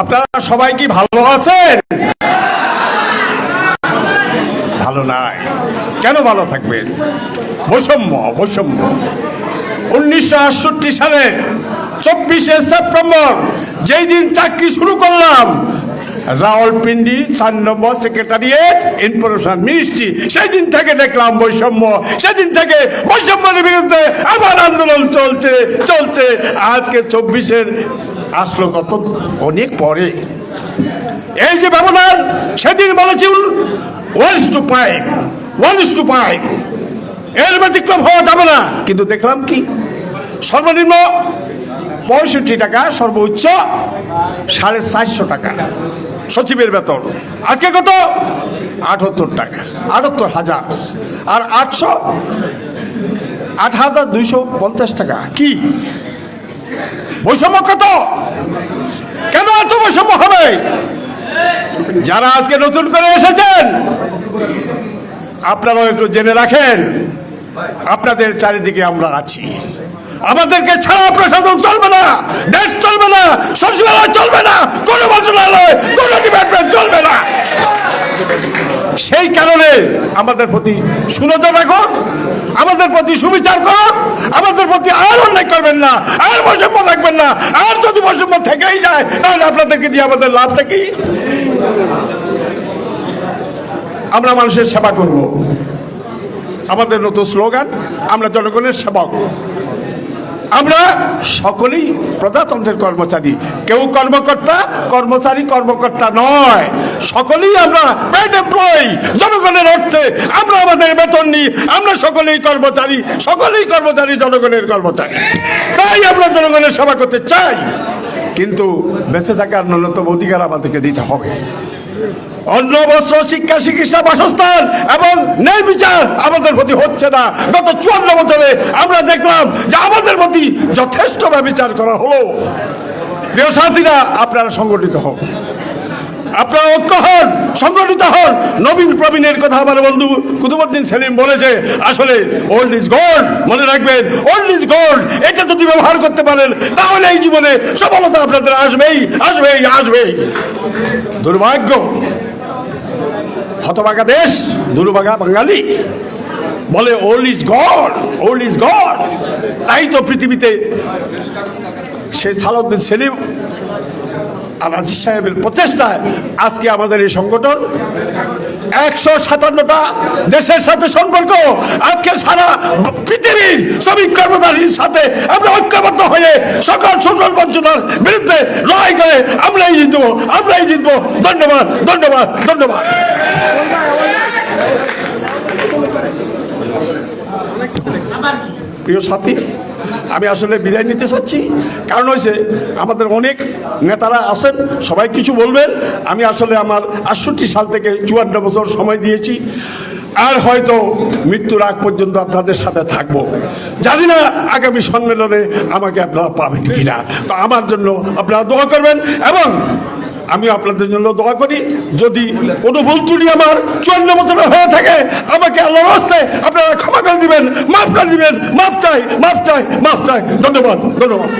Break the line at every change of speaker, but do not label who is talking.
আপনারা সবাই কি ভালো আছেন? ভালো নাই। কেন ভালো থাকবেন? বৈষম্য বৈষম্য। উনিশশো আটষট্টি সালের চব্বিশে সেপ্টেম্বর যেই দিন চাকরি শুরু করলাম, রাওয়ালপিন্ডি চার নম্বর সেক্রেটারিয়েট ইনফরমেশন মিনিস্ট্রি, সেই দিন থেকে দেখলাম বৈষম্য। সেদিন থেকে বৈষম্যের বিরুদ্ধে আবার আন্দোলন চলছে চলছে। আজকে চব্বিশের আসলো কত অনেক পরে। এই যে ব্যবধান, সেদিন বলেছি one two five one two five এর ব্যতিক্রম হওয়া যাবে না। কিন্তু দেখলাম কি? সর্বনিম্ন পঁয়ষট্টি টাকা, সর্বোচ্চ সাড়ে চারশো টাকা। সচিবের বেতন। আজকে কত? আটাত্তর টাকা, আটাত্তর হাজার। আর আটশো, আট হাজার দুইশো পঞ্চাশ টাকা। কি? বৈষম্য কত? কেন এত বৈষম্য হবে? যারা আজকে নতুন করে এসেছেন, আপনারাও একটু জেনে রাখেন, আপনাদের চারিদিকে আমরা আছি। আমাদেরকে ছাড়া প্রশাসন চলবে না, দেশ চলবে না, সচিবালয় চলবে না, কোনো মন্ত্রণালয় সেই কারণে আমাদের প্রতি সুনজর রাখুন, আমাদের প্রতি সুবিচার করুন, আমাদের প্রতি আর অন্যায় করবেন না, আর বৈষম্য রাখবেন না, আর যদি বৈষম্য থেকেই যায়, তাহলে আপনাদেরকে দিয়ে আমাদের লাভটা কি? আমরা মানুষের সেবা করব। আমাদের নতুন স্লোগান, আমরা জনগণের সেবক। আমরা সকলেই প্রজাতন্ত্রের কর্মচারী। কেউ কর্মকর্তা, কর্মচারী কর্মকর্তা নয়। সকলেই আমরা জনগণের অর্থে আমরা আমাদের বেতন নিই। আমরা সকলেই কর্মচারী সকলেই কর্মচারী, জনগণের কর্মচারী। তাই আমরা জনগণের সেবা করতে চাই। কিন্তু বেঁচে থাকার ন্যূনতম অধিকার আমাদেরকে দিতে হবে। অন্ন বস্ত্র শিক্ষা চিকিৎসা বাসস্থান এবং ন্যায় বিচার আমাদের প্রতি হচ্ছে না। গত চুয়ান্ন বছরে আমরা দেখলাম যে আমাদের প্রতি যথেষ্ট বিচার করা হলো। প্রিয় সাথীরা, আপনারা সংগঠিত হন। আপনারা ঐক্য হন, সংগঠিত হন। নবীন প্রবীণের কথা আমার বন্ধু কুতুবুদ্দিন সেলিম বলেছে, আসলে ওল্ড ইজ গোল্ড মনে রাখবেন ওল্ড ইজ গোল্ড এটা যদি ব্যবহার করতে পারেন, তাহলে এই জীবনে সফলতা আপনাদের আসবেই আসবেই আসবেই। দুর্ভাগ্য, হতভাগা দেশ, দুর্ভাগা বাঙালি। বলে old is gold old is gold তাই তো পৃথিবীতে সে সালাউদ্দিন সেলিম আর আনাজি সাহেবের প্রচেষ্টায় আজকে আমাদের এই সংগঠন একশো সাতান্নটা দেশের সাথে সম্পর্ক। আজকে সারা পৃথিবীর শ্রমিক কর্মচারীর সাথে আমরা ঐক্যবদ্ধ হয়ে সকল শোষণ বঞ্চনার বিরুদ্ধে লড়াই করে আমরাই জিতবো আমরাই জিতবো। ধন্যবাদ ধন্যবাদ ধন্যবাদ। প্রিয় সাথী আমি আসলে বিদায় নিতে চাচ্ছি। কারণ হয়েছে আমাদের অনেক নেতারা আছেন, সবাই কিছু বলবেন। আমি আসলে আমার আটষট্টি সাল থেকে চুয়ান্ন বছর সময় দিয়েছি। আর হয়তো মৃত্যুর আগ পর্যন্ত আপনাদের সাথে থাকব। জানি না আগামী সম্মেলনে আমাকে আপনারা পাবেন কিনা। তো আমার জন্য আপনারা দোয়া করবেন এবং আমি আপনাদের জন্য দোয়া করি। যদি কোনো ভুল ত্রুটি আমার চুয়ান্ন বছর হয়ে থাকে, আমাকে আল্লাহ করে দিবেন মাফ চাই মাফ চাই মাফ চাই। ধন্যবাদ ধন্যবাদ।